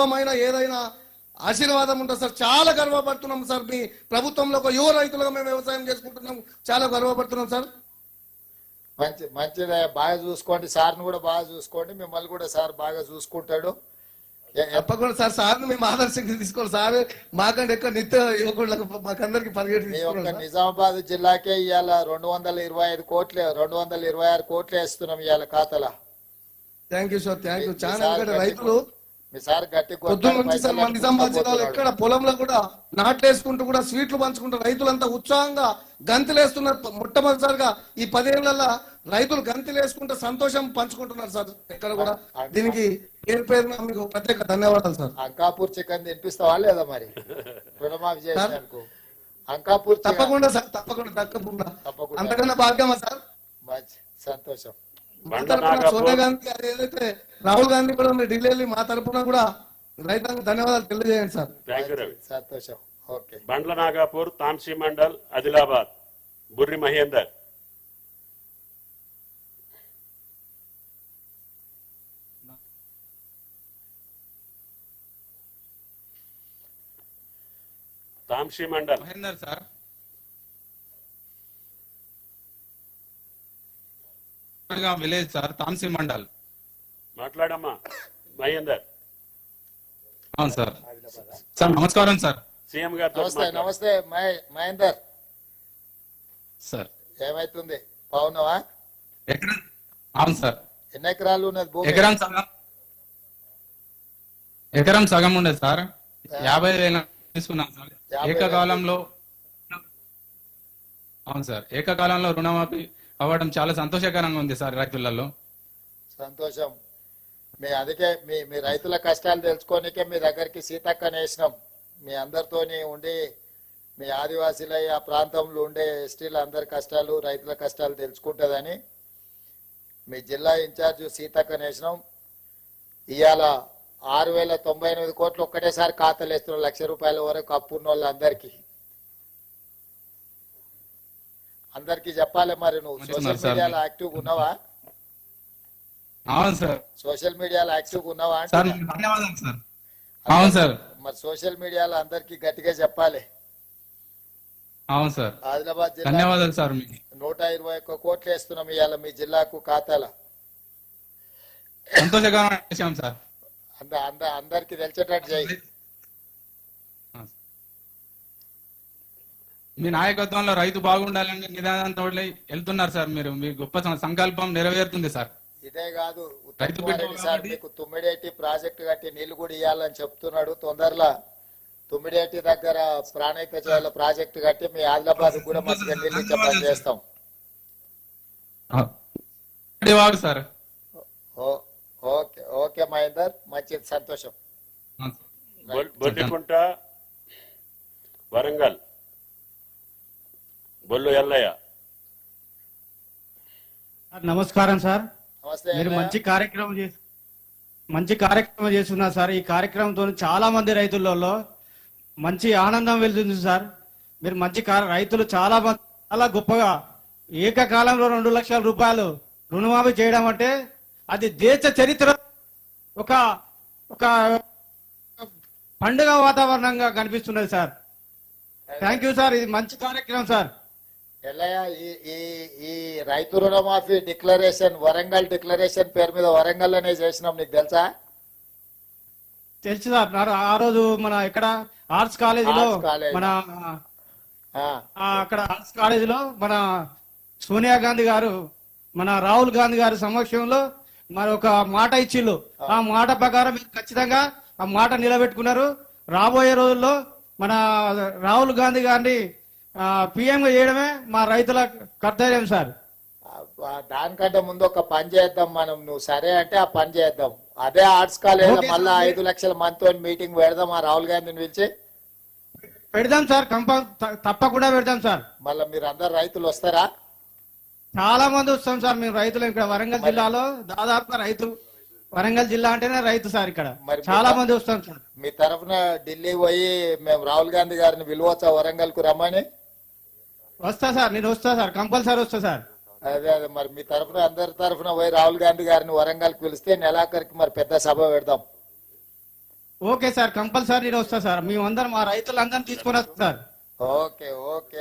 ప్రభుత్వమైన ఏదైనా ఆశీర్వాదం ఉంటుంది సార్ చాలా గర్వపడుతున్నాం సార్. మీ ప్రభుత్వంలో ఒక యువ రైతులుగా మేము వ్యవసాయం చేసుకుంటున్నాం. చాలా గర్వపడుతున్నాం సార్. మంచి మంచిదే బాగా చూసుకోండి. సార్ని కూడా బాగా చూసుకోండి. మిమ్మల్ని కూడా సార్ బాగా చూసుకుంటాడు. తప్పకుండా సార్ సార్ని మేము ఆదర్శంగా తీసుకోవాలి సార్. మాకంటే ఎక్కువ నిత్య యువకులకు మాకందరికి పరిగెట్టి సార్. నిజామాబాద్ జిల్లాకే ఇవాళ రెండు వందల ఇరవై ఐదు కోట్లు రెండు వందల ఇరవై ఆరు కోట్లు వేస్తున్నాం ఇవాళ ఖాతాలో. Thank you sir thank you చాలా రైతులు మీ సార్ గట్టి నిజామాబాద్ జిల్లాలో. ఎక్కడ పొలంలో కూడా నాట్లేసుకుంటూ కూడా స్వీట్లు పంచుకుంటారు రైతులంతా ఉత్సాహంగా గంతులేస్తున్నారు. మొట్టమొదటిసారిగా ఈ పదేళ్ళలో రైతులు గంతులేసుకుంటూ సంతోషం పంచుకుంటున్నారు సార్. ఎక్కడ కూడా దీనికి పేరు పేరున మీకు ప్రత్యేక ధన్యవాదాలు సార్. అంకాపూర్ చికెన్ తినిపిస్తావా లేదా మరి? రుణమాఫీ అంకాపూర్ తప్పకుండా సార్ తప్పకుండా తప్పకుండా. తప్పకుండా. అంతకన్నా భాగ్యమా సార్? సంతోషం. మా తరపున సోనియా గాంధీ గారు ఏదైతే రాహుల్ గాంధీ కూడా ఉన్న ఢిల్లీ వెళ్ళి మా తరపున కూడా రైతాంగ ధన్యవాదాలు తెలియజేయండి సార్. థ్యాంక్ యూ రవి సంతోషం. Okay. Bandla Nagapur Tamsi mandal Adilabad Burri Mahender. Tamsi mandal. Mahender sir. Village sir Tamsi mandal. మాట్లాడమ్మా మహేందర్. అవును సార్. సార్ నమస్కారం సార్. సీఎం గారితో నమస్తే. నమస్తే మహే- మహేందర్. సార్. ఏమైతుంది? బాగున్నావా? ఎకరం అవును సార్. ఎన్ని ఎకరాలు ఉన్నది ఎకరం సగం. ఎకరం సగం ఉండేది సార్. యాభై వేల తీసుకున్నాం సార్. ఏకకాలంలో అవును సార్. ఏకకాలంలో రుణమాఫీ అవ్వడం చాలా సంతోషకరంగా ఉంది సార్ రైతులలో. సంతోషం. మీ అందుకే మీ మీ రైతుల కష్టాలు తెలుసుకోనికే మీ దగ్గరికి సీతక్క వేసినాం. మీ అందరితోని ఉండి మీ ఆదివాసీల ఆ ప్రాంతంలో ఉండే ఎస్టీల అందరి కష్టాలు రైతుల కష్టాలు తెలుసుకుంటుందని మీ జిల్లా ఇన్ఛార్జ్ సీతక్క నేసినాం ఇవాళ ఆరు వేల తొంభై ఎనిమిది కోట్లు ఒక్కటేసారి ఖాతాలు వేస్తున్నారు లక్ష రూపాయల వరకు అప్పున్న వాళ్ళందరికీ అందరికీ చెప్పాలి మరి నువ్వు. సోషల్. మీడియాలో యాక్టివ్ ఉన్నావా? అవును సార్. సోషల్ మీడియాలో యాక్టివ్ ఉన్నావా అవును సార్. మరి సోషల్ మీడియాలో అందరికి గట్టిగా చెప్పాలి. అవును సార్. ఆదిలాబాద్ జిల్లా ధన్యవాదాలు సార్ మీకు. నూట ఇరవై ఒక్క కోట్లు వేస్తున్నాం ఇవాళ మీ జిల్లాకు ఖాతాల. సార్. అంద అంద అందరికి తెలిసేటట్టు చేయి. మీ నాయకత్వంలో రైతు బాగుండాలని నిదానంతో వెళ్తున్నారు సార్ మీరు. మీ గొప్ప సంకల్పం నెరవేరుతుంది సార్. ఇదే కాదు సార్ మీకు తుమ్మిడేటి ప్రాజెక్టు కట్టి నీళ్ళు కూడా ఇవ్వాలని చెప్తున్నాడు. తొందరలో తుమ్మిడేటి దగ్గర చేయాల ప్రాజెక్టు కట్టి మీ ఆదిలాబాద్ కూడా మంచిగా నీళ్ళు ఇచ్చే పని చేస్తాం. సార్. ఓ- ఓకే ఓకే మహేందర్. మంచిది సంతోషం. వరంగల్. బొల్లు ఎల్లయ్య. నమస్కారం సార్. నమస్తే మీరు. మంచి కార్యక్రమం చేసి మంచి కార్యక్రమం చేస్తున్నారు సార్. ఈ కార్యక్రమంతో చాలా మంది రైతులలో మంచి ఆనందం వెళ్తుంది సార్. మీరు మంచి రైతులు చాలా చాలా గొప్పగా ఏకకాలంలో రెండు లక్షల రూపాయలు రుణమాఫీ చేయడం అంటే అది దేశ చరిత్ర ఒక ఒక పండుగ వాతావరణంగా కనిపిస్తున్నది సార్. Thank you sir. ఇది మంచి కార్యక్రమం సార్. ఎల్లయ్య ఈ ఈ రైతు రుణమాఫీ డిక్లరేషన్ వరంగల్ డిక్లరేషన్ పేరు మీద వరంగల్ అనే చేసినాం నీకు తెలుసా? తెలుసు ఆ రోజు మన ఇక్కడ ఆర్ట్స్ కాలేజీలో. మన అక్కడ ఆర్ట్స్ కాలేజీలో మన సోనియా గాంధీ గారు మన రాహుల్ గాంధీ గారి సమక్షంలో మరి ఒక మాట ఇచ్చిళ్ళు. ఆ మాట ప్రకారం మీరు ఖచ్చితంగా ఆ మాట నిలబెట్టుకున్నారు. రాబోయే రోజుల్లో మన రాహుల్ గాంధీ గారిని పిఎం గా చేయడమే మా రైతుల కర్తవ్యం సార్. దానికంటే ముందు ఒక పని చేద్దాం మనం. నువ్వు సరే అంటే ఆ పని చేద్దాం. అదే ఆర్ట్స్ కాలేజ్ మళ్ళీ. ఐదు లక్షల మందితో మీటింగ్ పెడదాం ఆ రాహుల్ గాంధీని పిలిచి. పెడదాం సార్ కంప త- తప్పకుండా పెడదాం సార్. మళ్ళీ మీరు అందరు రైతులు వస్తారా? చాలా మంది వస్తాం సార్ మేము రైతులు ఇక్కడ వరంగల్ జిల్లాలో. దాదాపుగా రైతు వరంగల్ జిల్లా అంటేనే రైతు సార్ ఇక్కడ. మరి చాలా మంది వస్తాం సార్. మీ తరఫున ఢిల్లీ పోయి మేము రాహుల్ గాంధీ గారిని పిలవచ్చా వరంగల్కు రమ్మని? వస్తా సార్ నేను వస్తా సార్ కంపల్సరీ వస్తా సార్. అదే అదే మరి మీ తరఫున అందరి తరఫున పోయి రాహుల్ గాంధీ గారిని వరంగల్కు పిలిస్తే నెలాఖరికి మరి పెద్ద సభ పెడదాం. ఓకే సార్ కంపల్సరీ నేను వస్తా సార్. మేమందరం మా రైతులందరినీ తీసుకొని వస్తా సార్. Okay okay.